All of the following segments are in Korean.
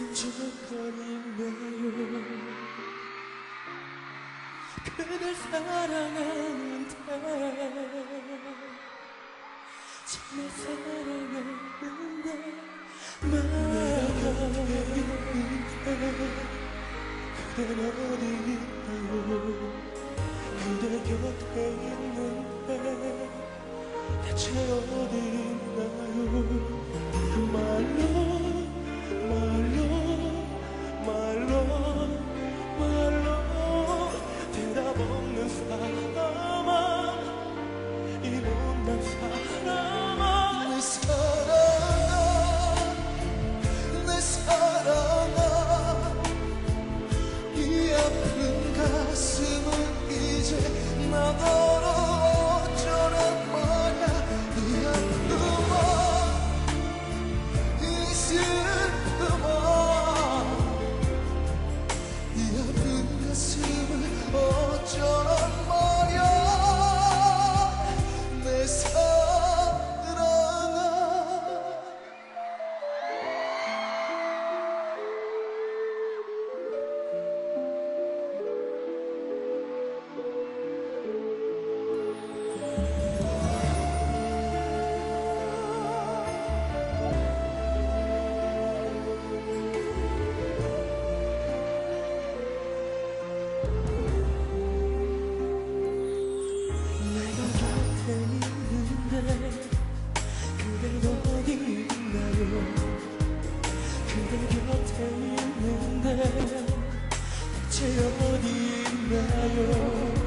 같은 조건인가요 그댈 사랑하는데 정말 사랑하는데 말아요 그댈 어디 있나요 그대 곁에 있는데 대체 어디 그대 곁에 있는데 대체 어디 있나요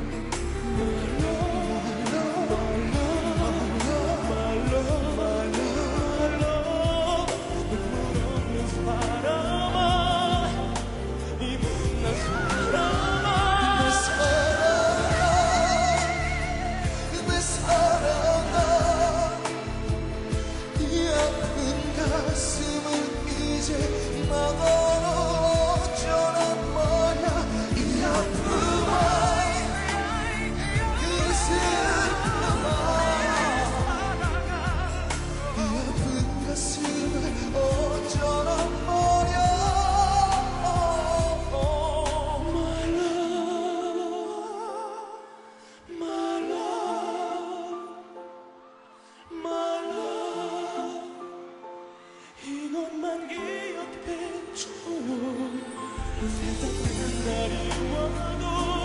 만기 옆에 주는 날이 와도